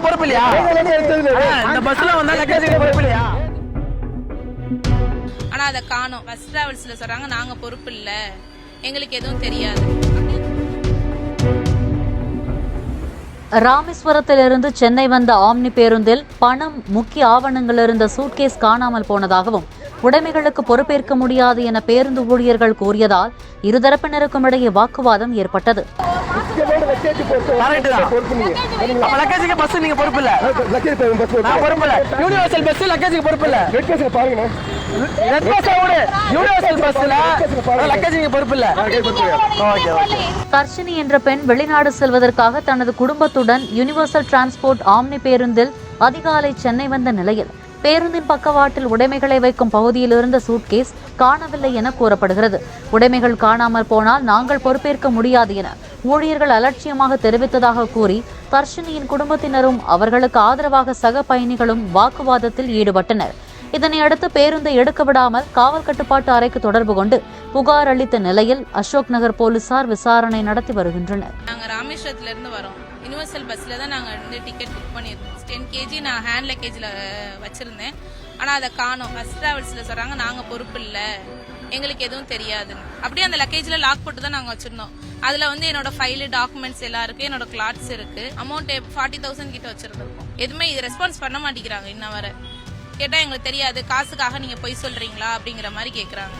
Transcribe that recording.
பொறுப்பு இல்லையா அண்ணா, இந்த பஸ்ல வந்தா லக்கேஜ் நீ பொறுப்பு இல்லையா ஆனா அதை காணோம். பஸ் டிராவல்ஸ்ல சொல்றாங்க நாங்க பொறுப்பு இல்ல எங்களுக்கு எதுவும் தெரியாது. ராமேஸ்வரத்திலிருந்து சென்னை வந்த ஆம்னி பேருந்தில் பணம் முக்கிய ஆவணங்கள் இருந்த சூட்கேஸ் காணாமல் போனதாகவும் உடைமைகளுக்கு பொறுப்பேற்க முடியாது என பேருந்து ஊழியர்கள் கூறியதால் இருதரப்பினருக்கும் இடையே வாக்குவாதம் ஏற்பட்டது. தர்ஷினி என்ற பெண் வெளிநாடு செல்வதற்காக தனது குடும்பத்துடன் யுனிவர்சல் டிரான்ஸ்போர்ட் ஆம்னி பேருந்தில் அதிகாலை சென்னை வந்த நிலையில் பேருந்தின் பக்கவாட்டில் உடைமைகளை வைக்கும் பகுதியில் இருந்த சூட்கேஸ் காணவில்லை என கூறப்படுகிறது. உடைமைகள் காணாமல் போனால் நாங்கள் பொறுப்பேற்க முடியாது என ஊழியர்கள் அலட்சியமாக தெரிவித்ததாக கூறி தர்ஷினியின் குடும்பத்தினரும் அவர்களுக்கு ஆதரவாக சக பயணிகளும் வாக்குவாதத்தில் ஈடுபட்டனர். இதனை அடுத்து பேருந்தை எடுக்க விடாமல் காவல் கட்டுப்பாட்டு அறைக்கு தொடர்பு கொண்டு புகார் அளித்த நிலையில் அசோக் நகர் போலீசார் விசாரணை நடத்தி வருகின்றனர். நாங்கள் ராமேஸ்வரத்திலிருந்து வரோம். யுனிவர்சல் பஸ்ல தான் நாங்க வந்து டிக்கெட் புக் பண்ணியிருந்தோம். டென் கேஜி நான் ஹேண்ட் லக்கேஜ்ல வச்சிருந்தேன். ஆனா அதை காணோம். பஸ் டிராவல்ஸ்ல சொல்றாங்க நாங்க பொறுப்பு இல்ல. எங்களுக்கு எதுவும் தெரியாதுன்னு. அப்படியே அந்த லக்கேஜ்ல லாக் போட்டு தான் நாங்க வச்சிருந்தோம். அதுல வந்து என்னோட ஃபைலு டாக்குமெண்ட்ஸ் எல்லாம் இருக்கு. என்னோட கிளாத்ஸ் இருக்கு. அமௌண்ட் ஃபார்ட்டி தௌசண்ட் கிட்ட வச்சிருந்திருக்கோம். எதுவுமே இது ரெஸ்பான்ஸ் பண்ண மாட்டேங்கிறாங்க இன்ன வரை. கேட்டா எங்களுக்கு தெரியாது. காசுக்காக நீங்க பொய் சொல்றீங்களா? அப்படிங்கிற மாதிரி கேக்குறாங்க.